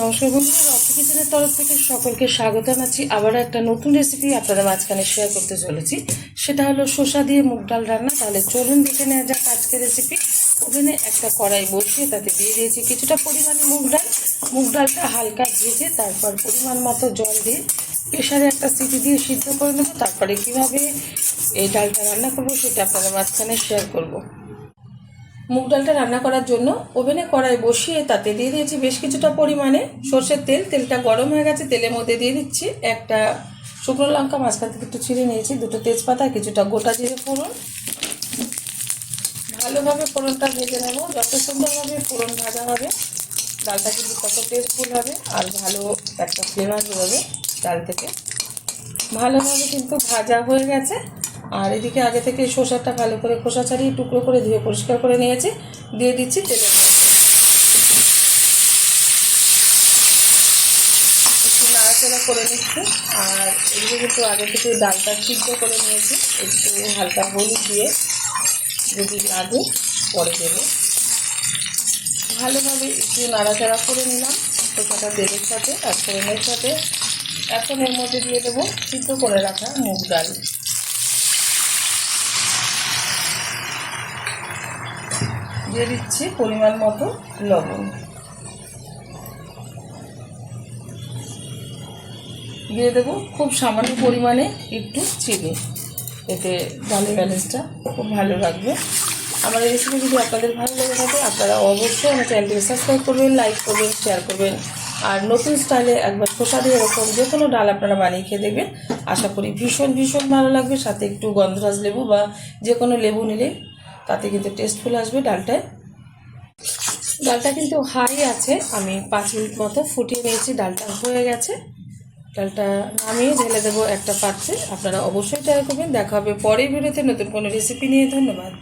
নমস্কার বন্ধুরা রকি কিচেনের তরফ থেকে সকলকে স্বাগত জানাচ্ছি। আবারও একটা নতুন রেসিপি আপনাদের মাঝখানে শেয়ার করতে চলেছি। সেটা হলো শসা দিয়ে মুগ ডাল রান্না। তাহলে চলুন দেখে নেওয়া যাক আজকের রেসিপি ওভেনে একটা কড়াই বসিয়ে তাতে দিয়ে দিয়েছি কিছুটা পরিমাণে মুগ ডাল। মুগ ডালটা হালকা ভেজে তারপর পরিমাণ মতো জল দিয়ে প্রেশারে একটা সিটি দিয়ে সিদ্ধ করে নেব। তারপরে কীভাবে এই ডালটা রান্না করব সেটা আপনাদের মাঝখানে শেয়ার করব। মুগ ডালটা রান্না করার জন্য ওভেনে কড়াই বসিয়ে তাতে দিয়ে দিয়েছি বেশ কিছুটা পরিমাণে। সর্ষের তেল, তেলটা গরম হয়ে গেছে, তেলের মধ্যে দিয়ে দিচ্ছি একটা শুকনো লঙ্কা, মাঝখান থেকে একটু ছিঁড়ে নিয়েছি, দুটো তেজপাতা, কিছুটা গোটা জিরে ফোড়ন। ভালোভাবে ফোড়নটা ভেজে নেব, যত সুন্দরভাবে ফোড়ন ভাজা হবে। ডালটা কিন্তু কত টেস্টফুল হবে আর ভালো একটা ফ্লেভার বেরোবে ডাল থেকে। ভালোভাবে কিন্তু ভাজা হয়ে গেছে। আর এদিকে আগে থেকে শসাটা ভালো করে খোসা ছাড়িয়ে টুকরো করে ধুয়ে পরিষ্কার করে নিয়েছি। দিয়ে দিচ্ছি তেলে একটু নাড়াচাড়া করে নিচ্ছি। আর এদিকে কিন্তু আগে থেকে ডালটা সিদ্ধ করে নিয়েছি। একটু হালকা হলুদ দিয়ে যদি লাগে পরে দেবো। ভালোভাবে একটু নাড়াচাড়া করে নিলাম। শসাটা তেলের সাথে আর ফোড়নের সাথে। এখন এর মধ্যে দিয়ে দেবো সিদ্ধ করে রাখা মুগ ডাল। দিয়ে দিচ্ছি পরিমাণ মতো লবণ। দিয়ে দেবো খুব সামান্য পরিমাণে একটু চিনি। এতে ডালের ব্যালেন্সটা খুব ভালো লাগবে আমার রেসিপি যদি আপনাদের ভালো লেগে থাকে, আপনারা অবশ্যই আমার চ্যানেলটিকে সাবস্ক্রাইব করবেন লাইক করবেন শেয়ার করবেন। আর নতুন স্টাইলে একবার খোসা দিয়ে এরকম যে কোনো ডাল আপনারা বানিয়ে খেয়ে দেখবেন। আশা করি ভীষণ ভীষণ ভালো লাগবে। সাথে একটু গন্ধরাজ লেবু বা যে কোনো লেবু নিলে তাতে কিন্তু টেস্টফুল আসবে ডালটায়। ডালটা কিন্তু হাই আছে, আমি পাঁচ মিনিট মতো ফুটিয়ে নিয়েছি, ডালটা হয়ে গেছে। ডালটা নামিয়ে ঢেলে দেবো একটা পাত্রে। আপনারা অবশ্যই ট্রাই করবেন। দেখা হবে পরের ভিডিওতে নতুন কোনো রেসিপি নিয়ে। ধন্যবাদ।